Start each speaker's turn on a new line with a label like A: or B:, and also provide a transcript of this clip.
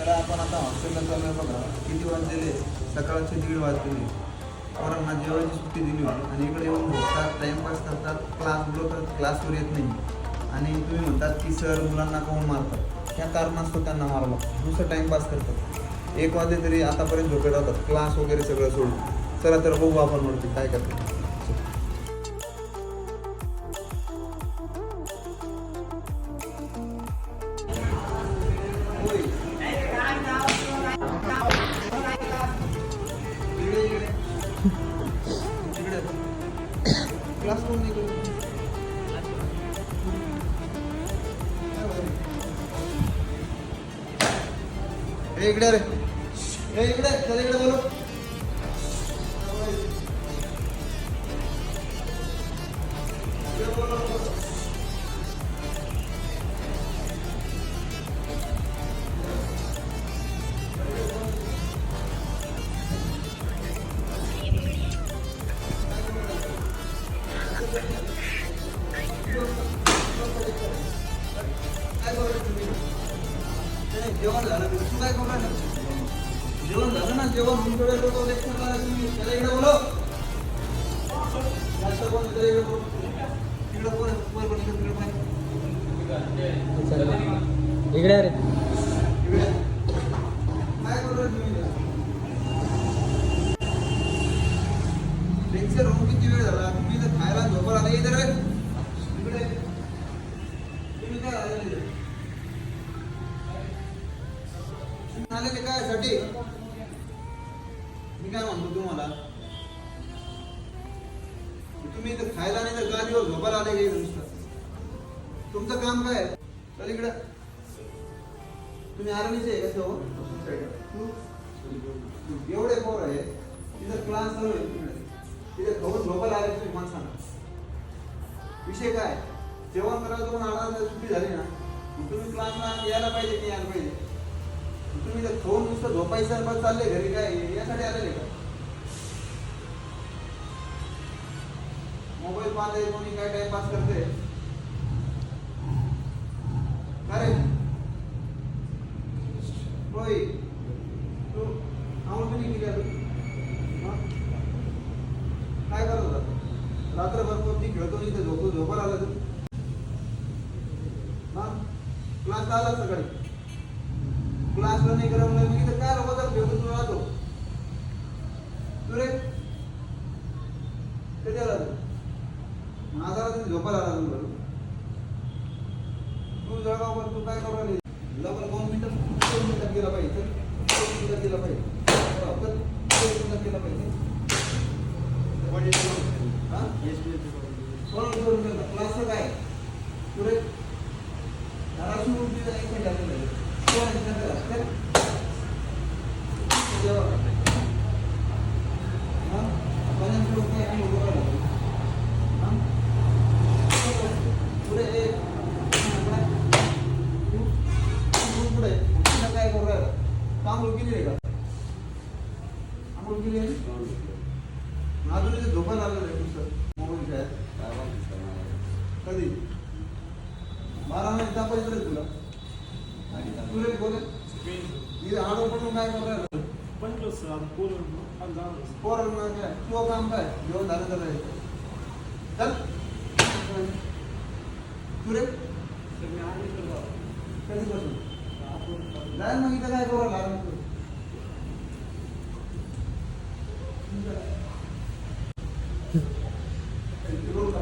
A: तर आपण आता हॉस्टेलला चालू आहे बघा. किती वाजलेले सकाळचे दीड वाजलेले पोरांना जेवायची सुट्टी दिली होती. आणि इकडे येऊन बसतात टाईमपास करतात. क्लास बुडवतात क्लासवर येत नाही. आणि तुम्ही म्हणतात की सर मुलांना काऊन मारतात? त्या कारणास्तव त्यांना मारला दुसरं टाईमपास करतात. एक वाजे तरी आतापर्यंत झोपेत क्लास वगैरे सगळं सोडून. चला तर बघू आपण म्हणतो काय करतो इकडे रे इकडे इकडे बोलो जेवण झालं तू काय करू? जेवण झालं ना जेवण लोक लेक्चर करा तुम्ही त्याला इकडे बोलो जास्त कोण त्याला इकडे बोलो इकडे कोण? वर कोण? तिकडे आहे?
B: इकडे अरे
A: इकडे. काय करू तुम्ही? लेक्चर होऊन किती वेळ झाला तुम्ही इथं खायला झोपायला आले इकडे. इकडे तुम्ही काय आलेले तुम्ही आलेले काय साठी मी काय म्हणतो तुम्हाला? तुम्ही इथं खायला नाही तर गादीवर झोपायला आले काही नुसतं. तुमचं काम काय आहे? चल इकडं. तुम्ही आर्मीचे आहे कसं हो एवढे पोर आहे तिथं क्लास चालू आहे तिकडे. तिथे खाऊन झोपायला आले तुम्ही मला सांगा विषय काय? जेवण करायला तुम्हाला आला तर सुट्टी झाली ना. तुम्ही क्लासला यायला पाहिजे की यायला पाहिजे? तुम्ही जर फोन नुसतं झोपायचं आणि मग चालले घरी काय? यासाठी आलेले का? मोबाईल पाहते कोणी काय टाइमपास करते अरे! होय. तू आम्हाला तुम्ही किती आता काय करत होता? रात्रभर कोणती खेळतो इथे झोपू झोपायला आला तू? हा? क्लास आला सकाळी? क्लासला नाही करा म्हणलं मी इथं काय रोबा भेटून तुला राहतो. तू रे कधी आला तू माझा तुम्ही झोपायला आला तू बरं. तू जळगाव तू काय करू राहिली? लवकर दोन मिनिटं दोन मिनिटात गेला पाहिजे. दोन मिनिटात गेला पाहिजे. दोन मिनिटात गेला पाहिजे. क्लास काय? पुढे. धाराशिव उडीचा एक आहे. कधी बारा महिने तापायचं रे तुला तुला बोल इथे आडवं पडून काय करू राहिला पोरं मग काय तुझं काम काय जेवण झालं तर आहे. चल तू रे कधीपासून जाय मग इथं काय करू लागलं तू रोड